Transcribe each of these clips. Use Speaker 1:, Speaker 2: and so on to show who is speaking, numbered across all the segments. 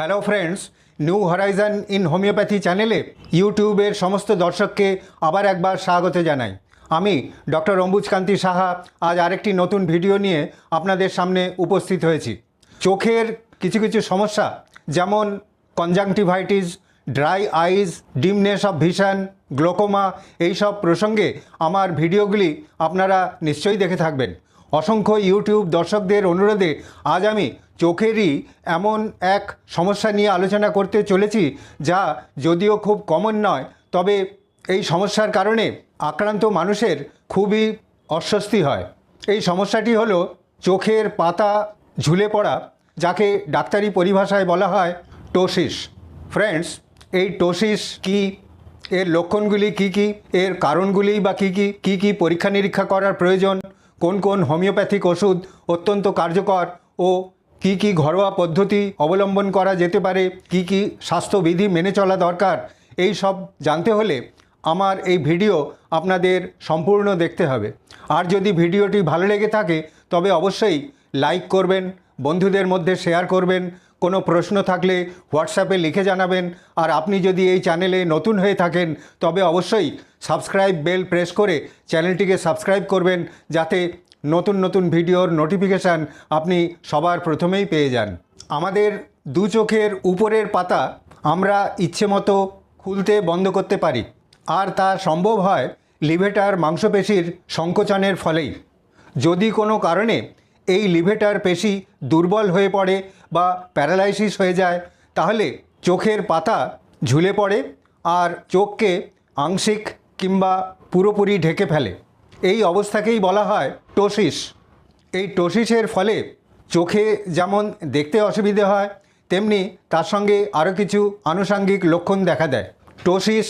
Speaker 1: Hello friends new horizon in homoeopathy চ্যানেলে ইউটিউবের সমস্ত দর্শককে আবার একবার স্বাগত জানাই। আমি ডক্টর অম্বুজকান্তি সাহা আজ আরেকটি নতুন ভিডিও নিয়ে আপনাদের সামনে উপস্থিত হয়েছি। চোখের কিছু কিছু সমস্যা, যেমন conjunctivitis dry eyes dimness of vision glaucoma এইসব প্রসঙ্গে আমার ভিডিওগুলি আপনারা নিশ্চয়ই দেখে থাকবেন। অসংখ্য ইউটিউব দর্শকদের অনুরোধে আজ আমি চোখেরই এমন এক সমস্যা নিয়ে আলোচনা করতে চলেছি যা যদিও খুব কমন নয়, তবে এই সমস্যার কারণে আক্রান্ত মানুষের খুবই অস্বস্তি হয়। এই সমস্যাটি হলো চোখের পাতা ঝুলে পড়া, যাকে ডাক্তারি পরিভাষায় বলা হয় টোসিস ফ্রেন্ডস এই টোসিস কি? এর লক্ষণগুলি কি কি? এর কারণগুলি বা কি কি? কি কি পরীক্ষা নিরীক্ষা করার প্রয়োজন? কোন কোন হোমিওপ্যাথিক ওষুধ অত্যন্ত কার্যকর ও কি কি ঘরোয়া পদ্ধতি অবলম্বন করা যেতে পারে, কি কি স্বাস্থ্যবিধি মেনে চলা দরকার, এই সব জানতে হলে আমার এই ভিডিও আপনাদের সম্পূর্ণ দেখতে হবে। আর যদি ভিডিওটি ভালো লেগে থাকে, তবে অবশ্যই লাইক করবেন, বন্ধুদের মধ্যে শেয়ার করবেন, কোনো প্রশ্ন থাকলে হোয়াটসঅ্যাপে লিখে জানাবেন, আর আপনি যদি এই চ্যানেলে নতুন হয়ে থাকেন, তবে অবশ্যই সাবস্ক্রাইব বেল প্রেস করে চ্যানেলটিকে সাবস্ক্রাইব করবেন যাতে নতুন নতুন ভিডিওর নোটিফিকেশান আপনি সবার প্রথমেই পেয়ে যান। আমাদের দু চোখের উপরের পাতা আমরা ইচ্ছে মতো খুলতে বন্ধ করতে পারি। আর তা সম্ভব হয় লিভেটার মাংসপেশির সংকোচনের ফলেই। যদি কোনো কারণে এই লিভেটার পেশি দুর্বল হয়ে পড়ে বা প্যারালাইসিস হয়ে যায়, তাহলে চোখের পাতা ঝুলে পড়ে আর চোখকে আংশিক কিংবা পুরোপুরি ঢেকে ফেলে। এই অবস্থাকেই বলা হয় টোসিস। এই টোসিসের ফলে চোখে যেমন দেখতে অসুবিধে হয়, তেমনি তার সঙ্গে আরও কিছু আনুষাঙ্গিক লক্ষণ দেখা দেয়। টোসিস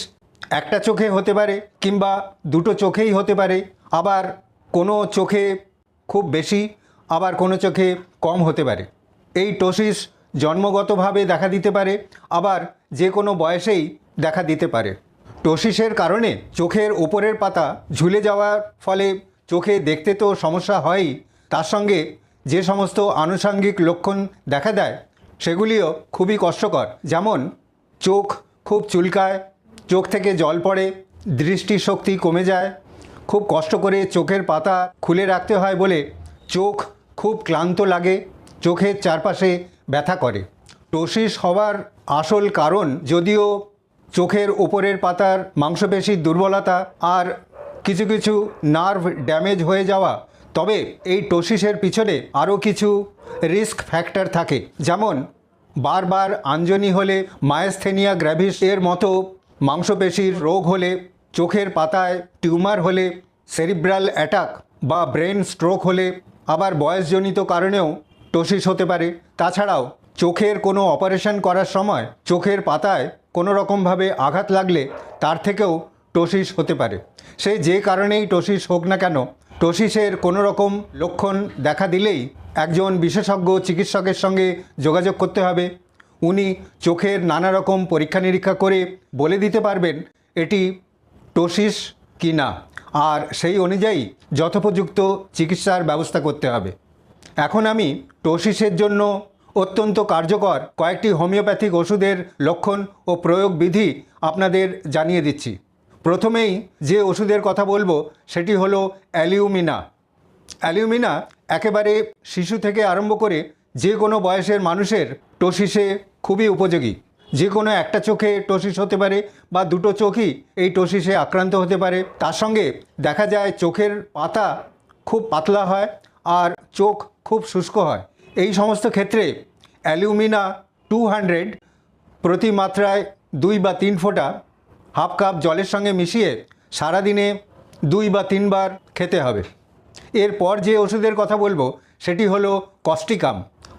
Speaker 1: একটা চোখে হতে পারে কিংবা দুটো চোখেই হতে পারে। আবার কোনো চোখে খুব বেশি, আবার কোনো চোখে কম হতে পারে। এই টোসিস জন্মগতভাবে দেখা দিতে পারে, আবার যে কোনো বয়সেই দেখা দিতে পারে। টোসিসের কারণে চোখের ওপরের পাতা ঝুলে যাওয়ার ফলে চোখে দেখতে তো সমস্যা হয়ই। তার সঙ্গে যে সমস্ত আনুষাঙ্গিক লক্ষণ দেখা দেয়, সেগুলিও খুবই কষ্টকর। যেমন, চোখ খুব চুলকায়, চোখ থেকে জল পড়ে, দৃষ্টিশক্তি কমে যায়। খুব কষ্ট করে চোখের পাতা খুলে রাখতে হয় বলে চোখ খুব ক্লান্ত লাগে, চোখের চারপাশে ব্যথা করে। টোসিস হওয়ার আসল কারণ যদিও চোখের ওপরের পাতার মাংসপেশির দুর্বলতা আর কিছু কিছু নার্ভ ড্যামেজ হয়ে যাওয়া। তবে এই টোসিসের পিছনে আরও কিছু রিস্ক ফ্যাক্টর থাকে। যেমন, বারবার আঞ্জনি হলে মায়াস্থেনিয়া গ্র্যাভিস এর মতো মাংসপেশির রোগ হলে, চোখের পাতায় টিউমার হলে, সেরিব্রাল অ্যাটাক বা ব্রেন স্ট্রোক হলে, আবার বয়সজনিত কারণেও টোসিস হতে পারে। তাছাড়াও, চোখের কোনো অপারেশন করার সময় চোখের পাতায় কোনো রকমভাবে আঘাত লাগলে তার থেকেও টোসিস হতে পারে। সে যে কারণেই টোসিস হোক না কেন টোসিসের কোনো রকম লক্ষণ দেখা দিলেই একজন বিশেষজ্ঞ চিকিৎসকের সঙ্গে যোগাযোগ করতে হবে। উনি চোখের নানা রকম পরীক্ষা নিরীক্ষা করে বলে দিতে পারবেন এটি টোসিস কি না, আর সেই অনুযায়ী যথোপযুক্ত চিকিৎসার ব্যবস্থা করতে হবে। এখন আমি টোসিসের জন্য অত্যন্ত কার্যকর কয়েকটি হোমিওপ্যাথিক ওষুধের লক্ষণ ও প্রয়োগ বিধি আপনাদের জানিয়ে দিচ্ছি। প্রথমেই যে ওষুধের কথা বলব, সেটি হলো অ্যালিউমিনা। অ্যালিউমিনা একেবারে শিশু থেকে আরম্ভ করে যে কোনো বয়সের মানুষের টোসিসে খুবই উপযোগী। যে কোনো একটা চোখে টোসিস হতে পারে বা দুটো চোখই এই টোসিসে আক্রান্ত হতে পারে। তার সঙ্গে দেখা যায় চোখের পাতা খুব পাতলা হয় আর চোখ খুব শুষ্ক হয়। এই সমস্ত ক্ষেত্রে অ্যালুমিনা টু হান্ড্রেড প্রতি মাত্রায় দুই বা তিন ফোঁটা হাফ কাপ জলের সঙ্গে মিশিয়ে সারাদিনে দুই বা তিনবার খেতে হবে। এরপর যে ওষুধের কথা বলব, সেটি হলো কস্টিকাম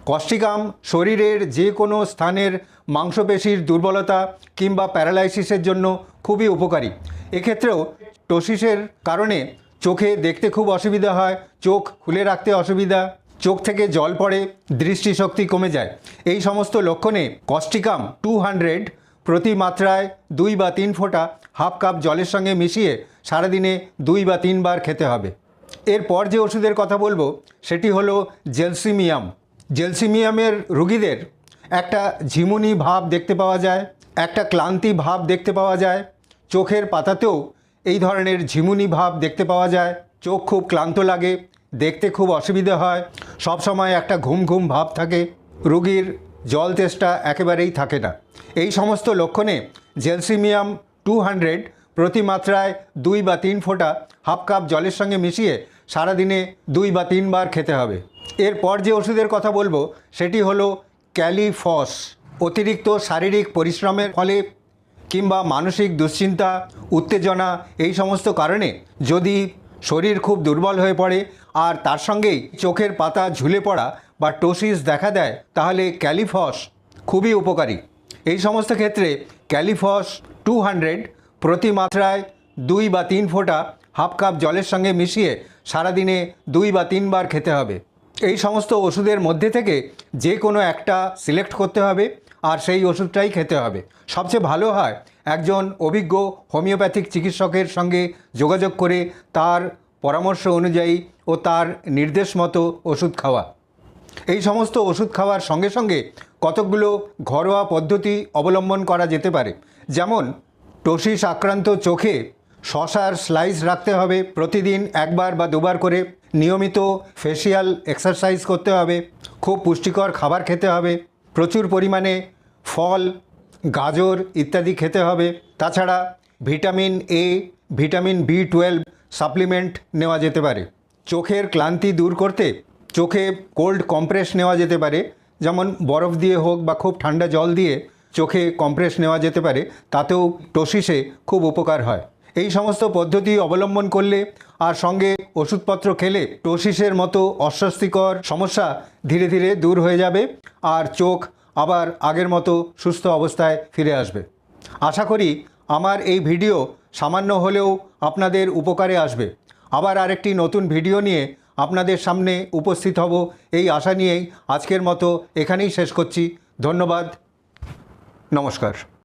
Speaker 1: কস্টিকাম শরীরের যে কোনো স্থানের মাংসপেশির দুর্বলতা কিংবা প্যারালাইসিসের জন্য খুবই উপকারী। এক্ষেত্রেও টোসিসের কারণে চোখে দেখতে খুব অসুবিধা হয়, চোখ খুলে রাখতে অসুবিধা চোখ থেকে জল পড়ে, দৃষ্টিশক্তি কমে যায়। এই সমস্ত লক্ষণে কস্টিকাম টু হান্ড্রেড প্রতি মাত্রায় দুই বা তিন ফোঁটা হাফ কাপ জলের সঙ্গে মিশিয়ে সারাদিনে দুই বা তিনবার খেতে হবে। এরপর যে ওষুধের কথা বলব, সেটি হলো জেলসিমিয়াম। জেলসিমিয়ামের রুগীদের একটা ঝিমুনি ভাব দেখতে পাওয়া যায়, একটা ক্লান্তি ভাব দেখতে পাওয়া যায়। চোখের পাতাতেও এই ধরনের ঝিমুনি ভাব দেখতে পাওয়া যায়। চোখ খুব ক্লান্ত লাগে দেখতে খুব অসুবিধে হয়। সব সময় একটা ঘুম ঘুম ভাব থাকে। রুগীর জল তেষ্টা একেবারেই থাকে না। এই সমস্ত লক্ষণে জেলসিমিয়াম টু হান্ড্রেড প্রতি মাত্রায় দুই বা তিন ফোঁটা হাফ কাপ জলের সঙ্গে মিশিয়ে সারাদিনে দুই বা তিনবার খেতে হবে। এরপর যে ওষুধের কথা বলব, সেটি হলো ক্যালিফস। অতিরিক্ত শারীরিক পরিশ্রমের ফলে কিংবা মানসিক দুশ্চিন্তা, উত্তেজনা, এই সমস্ত কারণে যদি শরীর খুব দুর্বল হয়ে পড়ে আর তার সঙ্গেই চোখের পাতা ঝুলে পড়া বা টোসিস দেখা দেয়, তাহলে ক্যালিফস খুবই উপকারী। এই সমস্ত ক্ষেত্রে ক্যালিফস টু হান্ড্রেড প্রতি মাত্রায় দুই বা তিন ফোঁটা হাফ কাপ জলের সঙ্গে মিশিয়ে সারাদিনে দুই বা তিনবার খেতে হবে। এই সমস্ত ওষুধের মধ্যে থেকে যে কোনো একটা সিলেক্ট করতে হবে। আর সেই ওষুধটাই খেতে হবে। সবচেয়ে ভালো হয় একজন অভিজ্ঞ হোমিওপ্যাথিক চিকিৎসকের সঙ্গে যোগাযোগ করে তার পরামর্শ অনুযায়ী ও তার নির্দেশ মতো ওষুধ খাওয়া। এই সমস্ত ওষুধ খাওয়ার সঙ্গে সঙ্গে কতকগুলো ঘরোয়া পদ্ধতি অবলম্বন করা যেতে পারে। যেমন, টোসিস আক্রান্ত চোখে শশার স্লাইস রাখতে হবে প্রতিদিন একবার বা দুবার করে। নিয়মিত ফেসিয়াল এক্সারসাইজ করতে হবে। খুব পুষ্টিকর খাবার খেতে হবে। প্রচুর পরিমাণে ফল, গাজর ইত্যাদি খেতে হবে। তাছাড়া vitamin A vitamin B twelve supplement নেওয়া যেতে পারে। চোখের ক্লান্তি দূর করতে চোখে কোল্ড কম্প্রেস নেওয়া যেতে পারে। যেমন বরফ দিয়ে হোক বা খুব ঠান্ডা জল দিয়ে চোখে কম্প্রেস নেওয়া যেতে পারে। তাতেও টোসিসে খুব উপকার হয়। এই সমস্ত পদ্ধতি অবলম্বন করলে আর সঙ্গে ওষুধপত্র খেলে টোসিসের মতো অস্বস্তিকর সমস্যা ধীরে ধীরে দূর হয়ে যাবে আর চোখ আবার আগের মতো সুস্থ অবস্থায় ফিরে আসবে। আশা করি আমার এই ভিডিও সামান্য হলেও আপনাদের উপকারে আসবে। আবার আরেকটি নতুন ভিডিও নিয়ে আপনাদের সামনে উপস্থিত হব। এই আশা নিয়েই আজকের মতো এখানেই শেষ করছি। ধন্যবাদ। নমস্কার।